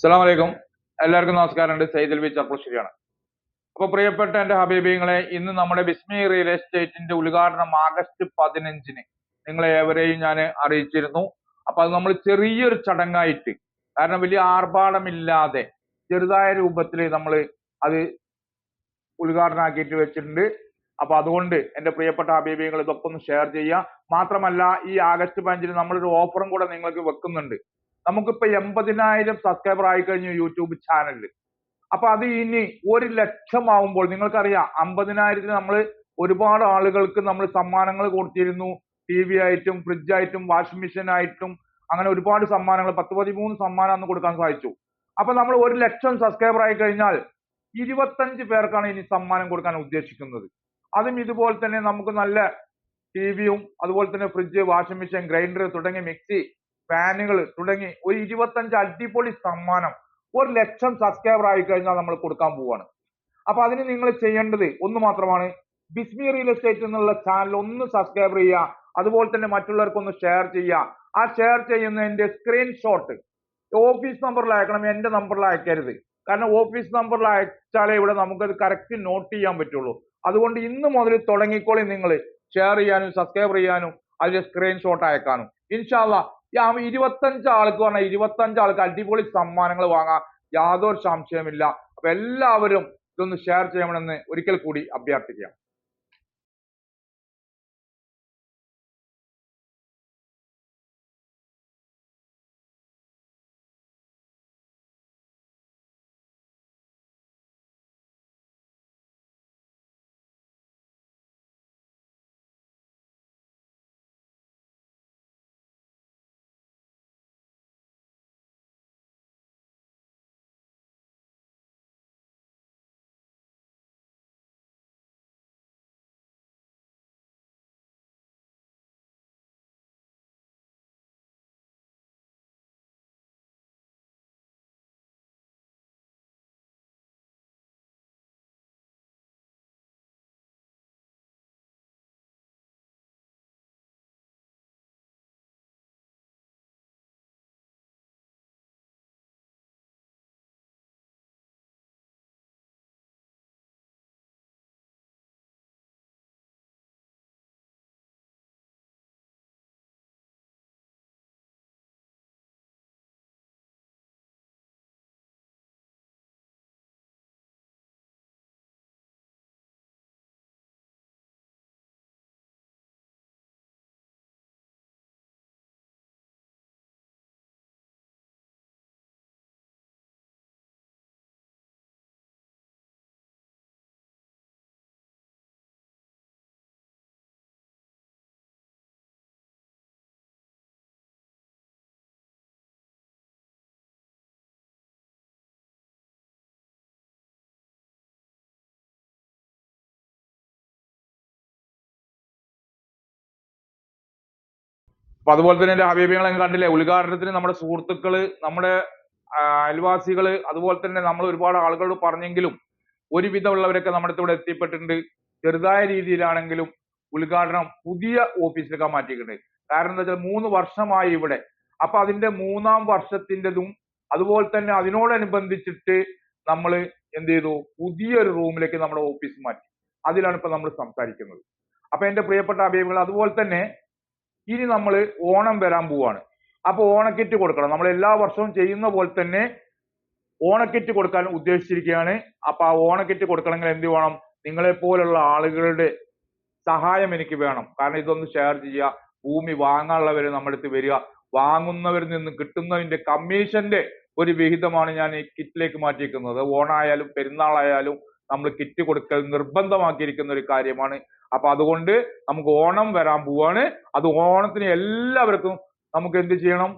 അസ്സാം വലൈക്കും എല്ലാവർക്കും നമസ്കാരം നമസ്കാരമുണ്ട് സൈദൽ ബി ചർപ്പുശ്ശേരിയാണ് അപ്പൊ പ്രിയപ്പെട്ട എന്റെ ഹബീബിങ്ങളെ ഇന്ന് നമ്മുടെ ബിസ്മി റിയൽ എസ്റ്റേറ്റിന്റെ ഉദ്ഘാടനം ആഗസ്റ്റ് പതിനഞ്ചിന് നിങ്ങളെ ഏവരെയും ഞാൻ അറിയിച്ചിരുന്നു. അപ്പൊ അത് നമ്മൾ ചെറിയൊരു ചടങ്ങായിട്ട് കാരണം വലിയ ആർഭാടമില്ലാതെ ചെറുതായ രൂപത്തിൽ നമ്മൾ അത് ഉദ്ഘാടനമാക്കിയിട്ട് വെച്ചിട്ടുണ്ട്. അപ്പൊ അതുകൊണ്ട് എന്റെ പ്രിയപ്പെട്ട ഹബീബികൾ ഇതൊക്കെ ഒന്ന് ഷെയർ ചെയ്യുക. മാത്രമല്ല ഈ ആഗസ്റ്റ് പതിനഞ്ചിന് നമ്മളൊരു ഓഫറും കൂടെ നിങ്ങൾക്ക് വെക്കുന്നുണ്ട്. നമുക്കിപ്പോ എൺപതിനായിരം സബ്സ്ക്രൈബർ ആയി കഴിഞ്ഞു യൂട്യൂബ് ചാനലിൽ അപ്പൊ അത് ഇനി ഒരു ലക്ഷം ആവുമ്പോൾ നിങ്ങൾക്കറിയാം അമ്പതിനായിരത്തിന് നമ്മൾ ഒരുപാട് ആളുകൾക്ക് നമ്മൾ സമ്മാനങ്ങൾ കൊടുത്തിരുന്നു. ടി വി ആയിട്ടും ഫ്രിഡ്ജ് ആയിട്ടും വാഷിംഗ് മെഷീൻ ആയിട്ടും അങ്ങനെ ഒരുപാട് സമ്മാനങ്ങൾ പത്ത് പതിമൂന്ന് സമ്മാനം അന്ന് കൊടുക്കാൻ സാധിച്ചു. അപ്പൊ നമ്മൾ ഒരു ലക്ഷം സബ്സ്ക്രൈബർ ആയി കഴിഞ്ഞാൽ ഇരുപത്തഞ്ച് പേർക്കാണ് ഇനി സമ്മാനം കൊടുക്കാൻ ഉദ്ദേശിക്കുന്നത്. അതും ഇതുപോലെ തന്നെ നമുക്ക് നല്ല ടി വിയും അതുപോലെ തന്നെ ഫ്രിഡ്ജ് വാഷിംഗ് മെഷീൻ ഗ്രൈൻഡർ തുടങ്ങിയ മിക്സി ഫാനുകൾ തുടങ്ങി ഒരു ഇരുപത്തഞ്ച് അടിപൊളി സമ്മാനം. ഒരു ലക്ഷം സബ്സ്ക്രൈബർ ആയി കഴിഞ്ഞാൽ നമ്മൾ കൊടുക്കാൻ പോവാണ്. അപ്പൊ അതിന് നിങ്ങൾ ചെയ്യേണ്ടത് ഒന്ന് മാത്രമാണ് ബിസ്മി റിയൽ എസ്റ്റേറ്റ് എന്നുള്ള ചാനൽ ഒന്ന് സബ്സ്ക്രൈബ് ചെയ്യുക. അതുപോലെ തന്നെ മറ്റുള്ളവർക്ക് ഒന്ന് ഷെയർ ചെയ്യുക. ആ ഷെയർ ചെയ്യുന്നതിന്റെ സ്ക്രീൻഷോട്ട് ഓഫീസ് നമ്പറിൽ അയക്കണം. എന്റെ നമ്പറിൽ അയക്കരുത്. കാരണം ഓഫീസ് നമ്പറിൽ അയച്ചാലേ ഇവിടെ നമുക്കത് കറക്റ്റ് നോട്ട് ചെയ്യാൻ പറ്റുള്ളൂ. അതുകൊണ്ട് ഇന്ന് മുതൽ തുടങ്ങിക്കോളി നിങ്ങൾ. ഷെയർ ചെയ്യാനും സബ്സ്ക്രൈബ് ചെയ്യാനും അതിന്റെ സ്ക്രീൻഷോട്ട് അയക്കാനും. ഇൻഷാല്ല ഇരുപത്തഞ്ച് ആൾക്ക് പറഞ്ഞാൽ ഇരുപത്തഞ്ച് ആൾക്ക് അടിപൊളി സമ്മാനങ്ങൾ വാങ്ങാം. യാതൊരു സംശയമില്ല അപ്പൊ എല്ലാവരും ഇതൊന്ന് ഷെയർ ചെയ്യണമെന്ന് ഒരിക്കൽ കൂടി അഭ്യർത്ഥിക്കാം അപ്പൊ അതുപോലെ തന്നെ എന്റെ ഹബീബികളെ കണ്ടില്ലേ? ഉദ്ഘാടനത്തിന് നമ്മുടെ സുഹൃത്തുക്കൾ നമ്മുടെ അയൽവാസികൾ അതുപോലെ തന്നെ നമ്മൾ ഒരുപാട് ആളുകളോട് പറഞ്ഞെങ്കിലും ഒരുവിധമുള്ളവരൊക്കെ നമ്മുടെ ഇവിടെ എത്തിപ്പെട്ടിട്ടുണ്ട്. ചെറുതായ രീതിയിലാണെങ്കിലും ഉദ്ഘാടനം പുതിയ ഓഫീസിലൊക്കെ മാറ്റിയിട്ടുണ്ട്. കാരണം എന്താ വെച്ചാൽ മൂന്ന് വർഷമായി ഇവിടെ. അപ്പൊ അതിന്റെ മൂന്നാം വർഷത്തിന്റെതും അതുപോലെ തന്നെ അതിനോടനുബന്ധിച്ചിട്ട് നമ്മൾ എന്ത് ചെയ്തു? പുതിയൊരു റൂമിലേക്ക് നമ്മുടെ ഓഫീസ് മാറ്റി. അതിലാണ് ഇപ്പൊ നമ്മൾ സംസാരിക്കുന്നത്. അപ്പൊ എന്റെ പ്രിയപ്പെട്ട അഭിമുഖങ്ങൾ അതുപോലെ തന്നെ ഇനി നമ്മൾ ഓണം വരാൻ പോവാണ്. അപ്പൊ ഓണക്കിറ്റ് കൊടുക്കണം. നമ്മൾ എല്ലാ വർഷവും ചെയ്യുന്ന പോലെ തന്നെ ഓണക്കിറ്റ് കൊടുക്കാൻ ഉദ്ദേശിച്ചിരിക്കുകയാണ്. അപ്പൊ ആ ഓണക്കിറ്റ് കൊടുക്കണമെങ്കിൽ എന്ത് വേണം? നിങ്ങളെ പോലുള്ള ആളുകളുടെ സഹായം എനിക്ക് വേണം. കാരണം ഇതൊന്ന് ഷെയർ ചെയ്യുക. ഭൂമി വാങ്ങാനുള്ളവർ നമ്മുടെ അടുത്ത് വരിക. വാങ്ങുന്നവരിൽ നിന്ന് കിട്ടുന്നതിന്റെ കമ്മീഷന്റെ ഒരു വിഹിതമാണ് ഞാൻ ഈ കിറ്റിലേക്ക് മാറ്റിയിരിക്കുന്നത്. ഓണായാലും പെരുന്നാളായാലും നമ്മൾ കിറ്റ് കൊടുക്കൽ നിർബന്ധമാക്കിയിരിക്കുന്ന ഒരു കാര്യമാണ്. അപ്പൊ അതുകൊണ്ട് നമുക്ക് ഓണം വരാൻ പോവാണ്. അത് ഓണത്തിന് എല്ലാവർക്കും നമുക്ക് എന്ത് ചെയ്യണം?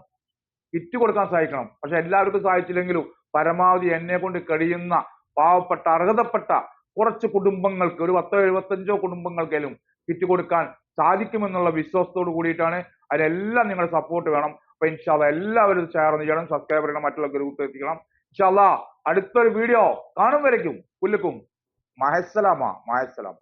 കിറ്റ് കൊടുക്കാൻ സഹായിക്കണം. പക്ഷെ എല്ലാവർക്കും സഹായിച്ചില്ലെങ്കിലും പരമാവധി എന്നെ കൊണ്ട് കഴിയുന്ന പാവപ്പെട്ട അർഹതപ്പെട്ട കുറച്ച് കുടുംബങ്ങൾക്ക് ഒരു പത്തോ എഴുപത്തഞ്ചോ കുടുംബങ്ങൾക്കെങ്കിലും കിറ്റ് കൊടുക്കാൻ സാധിക്കുമെന്നുള്ള വിശ്വാസത്തോട് കൂടിയിട്ടാണ് അതിലെല്ലാം നിങ്ങളുടെ സപ്പോർട്ട് വേണം. അപ്പൊ ഇൻഷാല്ല എല്ലാവരും ഷെയർ ചെയ്യണം സബ്സ്ക്രൈബ് ചെയ്യണം മറ്റുള്ള ഗ്രൂപ്പ് എത്തിക്കണം. ഇൻഷാല്ല അടുത്തൊരു വീഡിയോ കാണും വരയ്ക്കും. പുല്ലുക്കും. മഹസ്സലാമ മഹസ്സലാമ